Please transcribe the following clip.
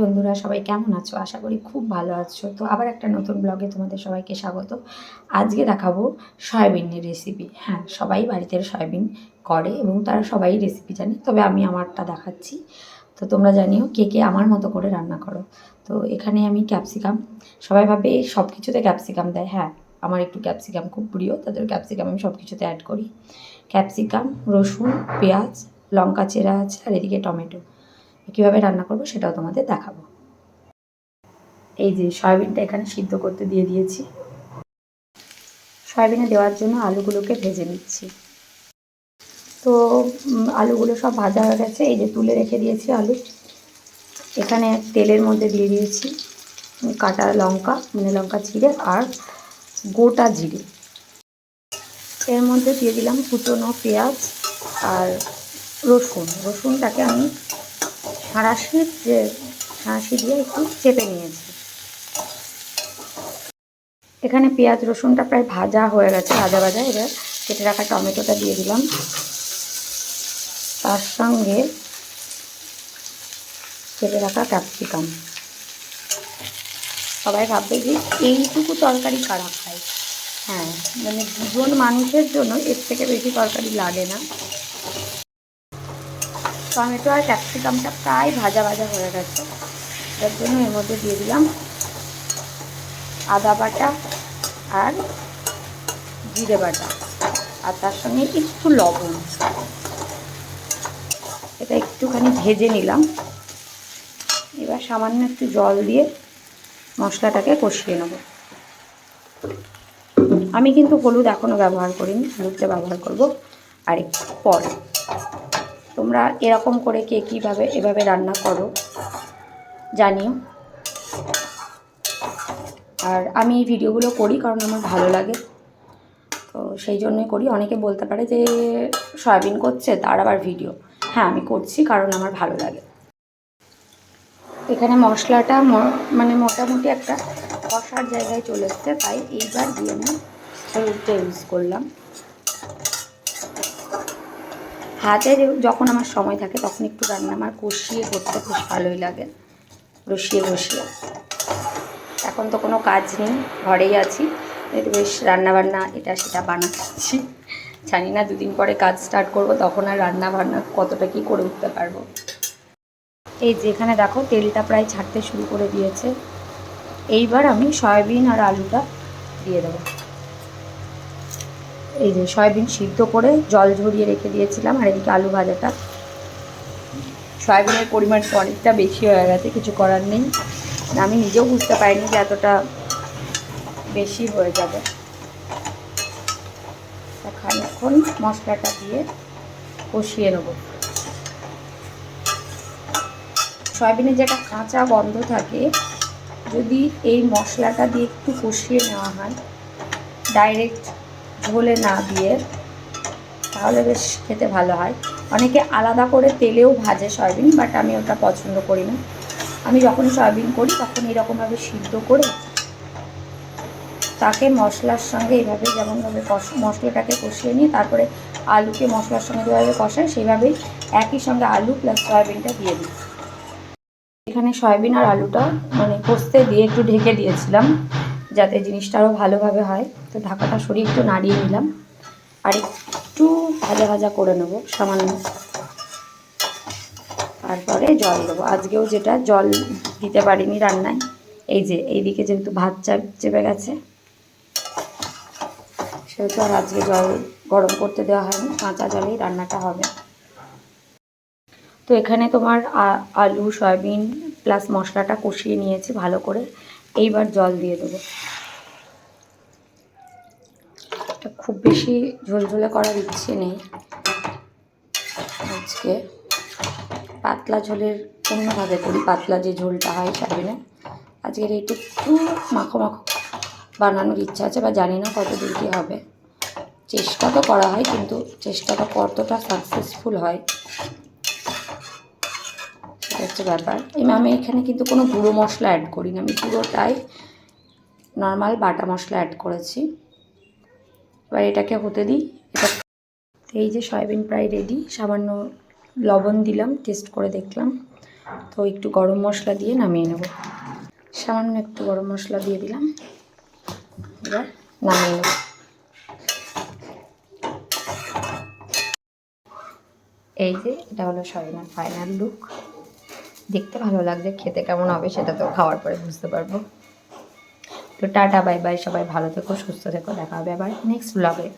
বন্ধুরা, সবাই কেমন আছো? আশা করি খুব ভালো আছো। তো আবার একটা নতুন ব্লগে তোমাদের সবাইকে স্বাগত। আজকে দেখাবো সয়াবিনের রেসিপি হ্যাঁ সবাই বাড়িতে সয়াবিন করে এবং তারা সবাই রেসিপি জানে। তবে আমি আমারটা দেখাচ্ছি। তো তোমরা জানিও কে কে আমার মতো করে রান্না করো। তো এখানে আমি ক্যাপসিকাম সবাই ভাবে সব কিছুতে ক্যাপসিকাম দেয়। হ্যাঁ আমার একটু ক্যাপসিকাম খুব প্রিয়। তাদের ক্যাপসিকাম আমি সব কিছুতে অ্যাড করি। ক্যাপসিকাম রসুন, পেঁয়াজ, লঙ্কা, চেরা আছে, আর এদিকে টমেটো। কীভাবে রান্না করব সেটাও তোমাদের দেখাবো। এই যে সয়াবিনটা এখানে সিদ্ধ করতে দিয়ে দিয়েছি। সয়াবিনে দেওয়ার জন্য আলুগুলোকে ভেজে নিচ্ছি। তো আলুগুলো সব ভাজা হয়ে গেছে। এই যে তুলে রেখে দিয়েছি আলু। এখানে তেলের মধ্যে দিয়ে দিয়েছি কাটা লঙ্কা মানে লঙ্কা চিড়ে আর গোটা জিরে। এর মধ্যে দিয়ে দিলাম কুচনো পেঁয়াজ আর রসুন। রসুনটাকে আমি সাঁড়াশির যে সাঁড়াশি দিয়ে একটু চেপে নিয়েছি। এখানে পেঁয়াজ রসুনটা প্রায় ভাজা হয়ে গেছে, ভাজা ভাজা। এবার কেটে রাখা টমেটোটা দিয়ে দিলাম। তার সঙ্গে কেটে রাখা ক্যাপসিকাম। সবাই ভাববে যে এইটুকু তরকারি কারা খায়? হ্যাঁ মানে দুজন মানুষের জন্য এর থেকে বেশি তরকারি লাগে না। টমেটো আর ক্যাপসিকামটা প্রায় ভাজা ভাজা হয়ে গেছে। এর জন্য এর মধ্যে দিয়ে দিলাম আদা বাটা আর জিরে বাটা আর তার সঙ্গে একটু লবণ। এটা একটুখানি ভেজে নিলাম। এবার সামান্য একটু জল দিয়ে মশলাটাকে কষিয়ে নেব। আমি কিন্তু হলুদ এখনও ব্যবহার করিনি, হলুদটা ব্যবহার করব আর একটু পরে। তোমরা এরকম করে কে কীভাবে এভাবে রান্না করো জানিও আর আমি এই ভিডিওগুলো করি কারণ আমার ভালো লাগে। তো সেই জন্যই করি। অনেকে বলতে পারে যে সয়াবিন করছে, তার আবার ভিডিও। হ্যাঁ আমি করছি কারণ আমার ভালো লাগে। এখানে মশলাটা মানে মোটামুটি একটা কষার জায়গায় চলে এসছে, তাই এইবার দিয়ে আমি হলুদটা ইউজ করলাম। হাতে যখন আমার সময় থাকে তখন একটু রান্না আমার কষিয়ে করতে বেশ ভালোই লাগে। রসিয়ে বসিয়ে এখন তো কোনো কাজ নেই, ঘরেই আছি। একটু বেশ রান্নাবান্না এটা সেটা বানাচ্ছি। জানি না দুদিন পরে কাজ স্টার্ট করব, তখন আর রান্না বান্না কতটা কি করে উঠতে পারব। এই যেখানে দেখো তেলটা প্রায় ছাড়তে শুরু করে দিয়েছে। এইবার আমি সয়াবিন আর আলুটা দিয়ে দেবো। এই যে সয়াবিন সিদ্ধ করে জল ঝরিয়ে রেখে দিয়েছিলাম, আর এদিকে আলু ভাজাটা। সয়াবিনের পরিমাণটা অনেকটা বেশি হয়ে গেছে, কিছু করার নেই। আমি নিজেও বুঝতে পারিনি যে এতটা বেশি হয়ে যাবে। তা খানিকক্ষণ মশলাটা দিয়ে কষিয়ে নেব। সয়াবিনের যেটা কাঁচা গন্ধ থাকে, যদি এই মশলাটা দিয়ে একটু কষিয়ে নেওয়া হয় ডাইরেক্ট ঝোলে না দিয়ে তাহলে বেশ খেতে ভালো হয়। অনেকে আলাদা করে তেলেও ভাজে সয়াবিন বাট আমি ওটা পছন্দ করি না। আমি যখন সয়াবিন করি, তখন এরকমভাবে সিদ্ধ করে তাকে মশলার সঙ্গে এইভাবে যেমনভাবে কষ, মশলাটাকে কষিয়ে নিয়ে তারপরে আলুকে মশলার সঙ্গে যেভাবে কষায় সেইভাবেই একই সঙ্গে আলু প্লাস সয়াবিনটা দিয়ে দিই। এখানে সয়াবিন আর আলুটা মানে কষতে দিয়ে একটু ঢেকে দিয়েছিলাম। যাতে জিনিসটা আরও ভালোভাবে হয়। তো ঢাকাটা সরিয়ে একটু নাড়িয়ে নিলাম। আর একটু ভাজা ভাজা করে নেব, সামান্য। তারপরে জল দেবো। আজকেও যেটা জল দিতে পারিনি রান্নায়, এই যে, এইদিকে যেহেতু ভাত চাপ চেপে গেছে, সেহেতু আর আজকে জল গরম করতে দেওয়া হয়নি, কাঁচা জলেই রান্নাটা হবে। তো এখানে তোমার আলু, সয়াবিন, প্লাস মশলাটা কষিয়ে নিয়েছি ভালো করে। এইবার জল দিয়ে দেবো। এটা খুব বেশি ঝোলঝোলে করার ইচ্ছে নেই। আজকে পাতলা ঝোলের অন্যভাবে করি, পাতলা যে ঝোলটা হয় সয়াবিনে আজকের এইটা একটু মাখো মাখো বানানোর ইচ্ছা আছে, বা জানি না কত দূর কী হবে। চেষ্টা তো করা হয়, কিন্তু চেষ্টাটা কতটা সাকসেসফুল হয় হচ্ছে ব্যাপার। আমি এখানে কিন্তু কোনো গুঁড়ো মশলা অ্যাড করি না আমি পুরোটাই নর্মাল বাটা মশলা অ্যাড করেছি। এবার এটাকে হতে দিই। এটা এই যে সয়াবিন প্রায় রেডি সামান্য লবণ দিলাম টেস্ট করে দেখলাম। তো একটু গরম মশলা দিয়ে নামিয়ে নেব। সামান্য একটু গরম মশলা দিয়ে দিলাম। এবার নামিয়ে নেব। এই যে, এটা হলো সয়াবিনের ফাইনাল লুক দেখতে ভালো লাগবে খেতে কেমন হবে সেটা তো খাওয়ার পরে বুঝতে পারব। তো টাটা বাই বাই সবাই ভালো থেকো, সুস্থ থেকো, দেখা হবে আবার নেক্সট ব্লগে